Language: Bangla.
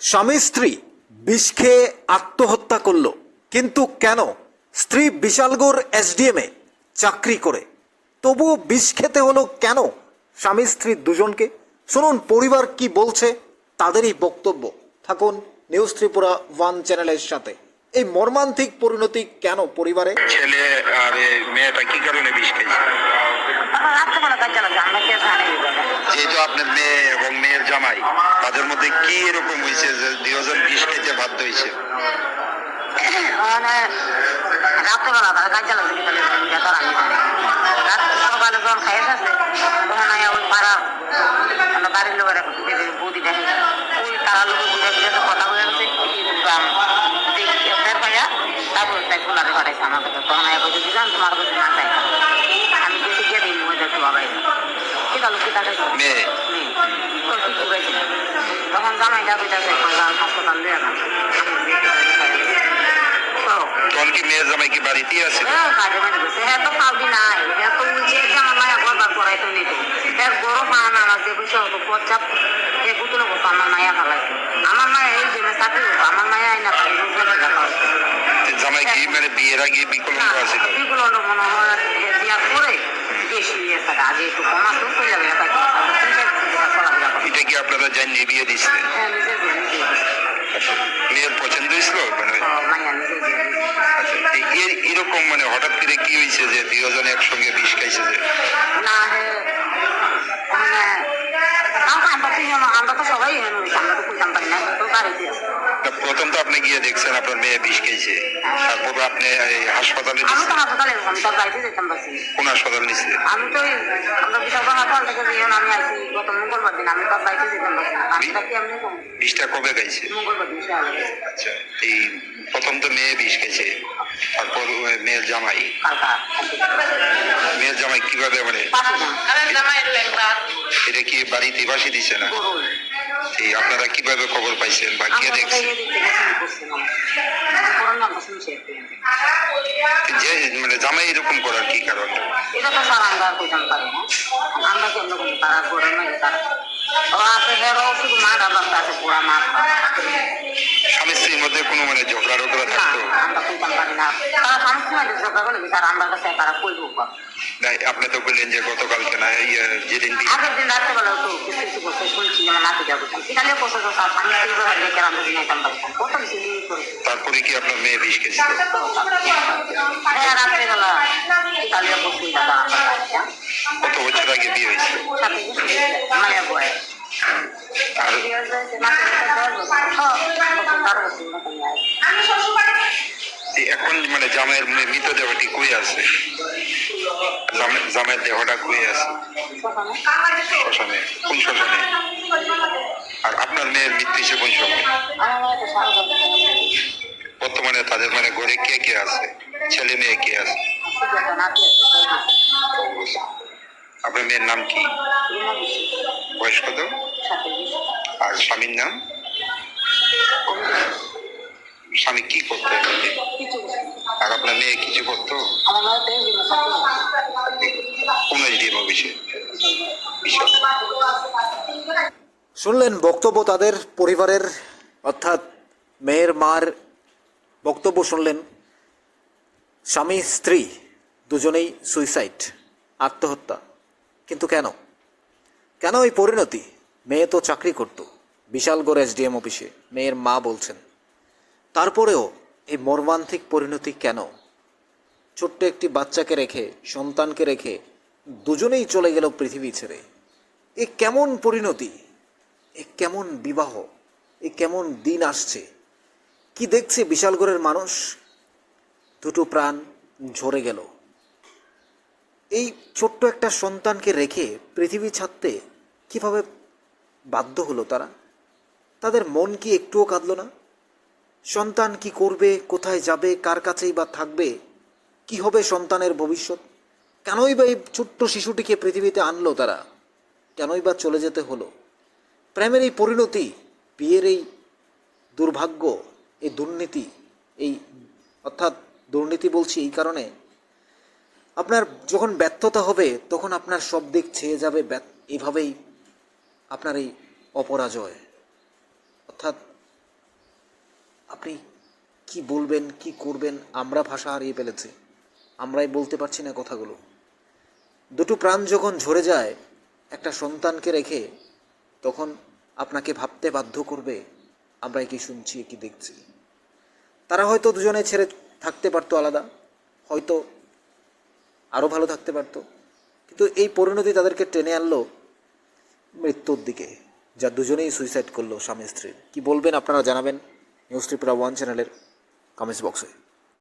স্বামী স্ত্রী বিষ খেয়ে আত্মহত্যা করল। কিন্তু কেন? স্ত্রী বিশালগড় এসডিএমে চাকরি করে। তবুও বিষ খেতে হলো কেন স্বামী স্ত্রী দুজনকে? শুনুন, পরিবার কি বলছে তাদেরই বক্তব্য। থাকুন নিউজ ত্রিপুরা ওয়ান চ্যানেলের সাথে। এই মর্মান্তিক পরিণতি কেন পরিবারে? ছেলে আর মেয়েটা কি কারণে বিষ খেয়েছে? যেহেতু আপনার মেয়ে এবং মেয়ের জামাই, তাদের মধ্যে কি এরকম হয়েছে যে দুজন বিষ খেতে বাধ্য হয়েছে? রাত্রেবেলা তারা কাজ রাত সকালে মেয়ে তখন জামাই যাবে যাবে হাসপাতাল দিয়ে না তখন কি মেয়ের জামাই কি বাড়িতেই আছে মানে হ্যাঁ তো পাবি নাই হ্যাঁ তো উঠে জামা মায়া গরবার করাই তো নিত এর বড় মান আমার যে বসে হতো পচাপ এ গুতলে বসে আমার মায়া খালাই আমার মায়া এই জন্য চাকরি হতো আমার মায়া আইনা দেখা জামাই কি মানে বিয়ের আগে বিকলঙ্গ আছিল বিগুলো মনে হয় বিয়া করে বেশি ইয়ে থাকে আগে একটু কমাতো কইলা বেলা থাকে চলাফেরা করে এটা কি আপনারা জানিয়ে বিয়ে বিয়ে নিজে মেয়ের পছন্দ হয়েছিল মানে এরকম মানে হঠাৎ করে কি হয়েছে যে দুজন একসঙ্গে বিষ খাইছে যে প্রথম তো আপনি গিয়ে দেখছেন আপনার মেয়ে বিষ খেয়েছে তারপর আপনি হাসপাতালে কোন হাসপাতাল নিচ্ছে আমি তো ওই আমরা বিশাল হাসপাতাল থেকে যখন আমি আসি গত মঙ্গলবার দিন আমি তার বাড়িতে যেতাম পারছি আমি কি আমি কম বিষটা কবে আলো আচ্ছা এই প্রথম তো মেয়ে বিষ গেছে তারপর মেয়ের জামাই। মেয়ের জামাই কীভাবে মানে এটা কি বাড়িতে বাসি দিছে না? এই আপনারা কীভাবে খবর পাইছেন বা কে দেখছেন যে মানে জামাই এরকম করার কি কারণ? এটা তো স্যার আমরা কইতাম পারি না। আমরা কেমন করি তারা করে না স্বামী স্ত্রীর মধ্যে কোনো মানে ঝগড়া রগড়া না থাকতো? আপনি তো বললেন যে গতকালকে না যেদিন আগের দিন রাত্রেবেলা তো কিছু কিছু করছে শুনছি আমার নাতি যাব সেখানে বসে তো স্বামী স্ত্রী করে দেখে আমরা দিন আইতাম পারতাম কত কিছু তারপরে কি আপনার মেয়ে বিষ খেয়েছিল হ্যাঁ রাত্রেবেলা কালিয়া বসে আমরা কত বছর আগে বিয়ে হয়েছিল? এখন মানে জামাইয়ের মে- মৃতদেহটি কই আছে? জামাইয়ের দেহটা কই আছে? শ্মশানে। কোন শ্মশানে? আর আপনার মেয়ের মৃত্যু হয়েছে কোন সময়? বর্তমানে তাদের মানে ঘরে কে কে আছে? ছেলে মেয়ে কে আছে? আপনার মেয়ের নাম কি? বয়স কত? আর স্বামীর নাম? স্বামী কি করতো আর আপনার মেয়ে কিছু করতো? কোন এসডিএম বিষয়? শুনলেন বক্তব্য তাদের পরিবারের অর্থাৎ মেয়ের মার বক্তব্য শুনলেন। স্বামী স্ত্রী দুজনেই সুইসাইড আত্মহত্যা। কিন্তু কেন? কেন এই পরিণতি? মেয়ে তো চাকরি করত। বিশালগড় এসডিএম অফিসে মেয়ের মা বলছেন। তারপরেও এই মর্মান্তিক পরিণতি কেন? ছোট্ট একটি বাচ্চাকে রেখে, সন্তানকে রেখে দুজনেই চলে গেল পৃথিবী ছেড়ে। এ কেমন পরিণতি? এ কেমন বিবাহ? এ কেমন দিন আসছে? কি দেখছে বিশালগড়ের মানুষ? দুটো প্রাণ ঝরে গেল। এই ছোট্ট একটা সন্তানকে রেখে পৃথিবী ছাড়তে কীভাবে বাধ্য হলো তারা? তাদের মন কি একটুও কাঁদল না? সন্তান কি করবে, কোথায় যাবে, কার কাছেই বা থাকবে, কি হবে সন্তানের ভবিষ্যৎ? কেনই বা এই ছোট্ট শিশুটিকে পৃথিবীতে আনলো তারা? কেনই বা চলে যেতে হলো? প্রেমের এই পরিণতি, বিয়ের এই দুর্ভাগ্য, এই দুর্নীতি, এই অর্থাৎ দুর্নীতি বলছি এই কারণে আপনার যখন ব্যর্থতা হবে, তখন আপনার সব দিক ছেয়ে যাবে এইভাবেই আপনার এই অপরাজয়। অর্থাৎ আপনি কি বলবেন, কি করবেন, আমরা ভাষা হারিয়ে ফেলেছি, আমরাই বলতে পারছি না কথাগুলো। দুটো প্রাণ যখন ঝরে যায়, একটা সন্তানকে রেখে, তখন আপনাকে ভাবতে বাধ্য করবে আমরা কি শুনছি, কি দেখছি। তারা হয়তো দুজনে ছেড়ে থাকতে পারতো আলাদা, হয়তো আরও ভালো থাকতে পারত। কিন্তু এই পরিণতি তাদেরকে টেনে আনলো মৃত্যুর দিকে, যা দুজনেই সুইসাইড করল স্বামী স্ত্রীর। কী বলবেন আপনারা জানাবেন? নিউজ ত্রিপুরা ওয়ান চ্যানেলের কমেন্টস বক্সে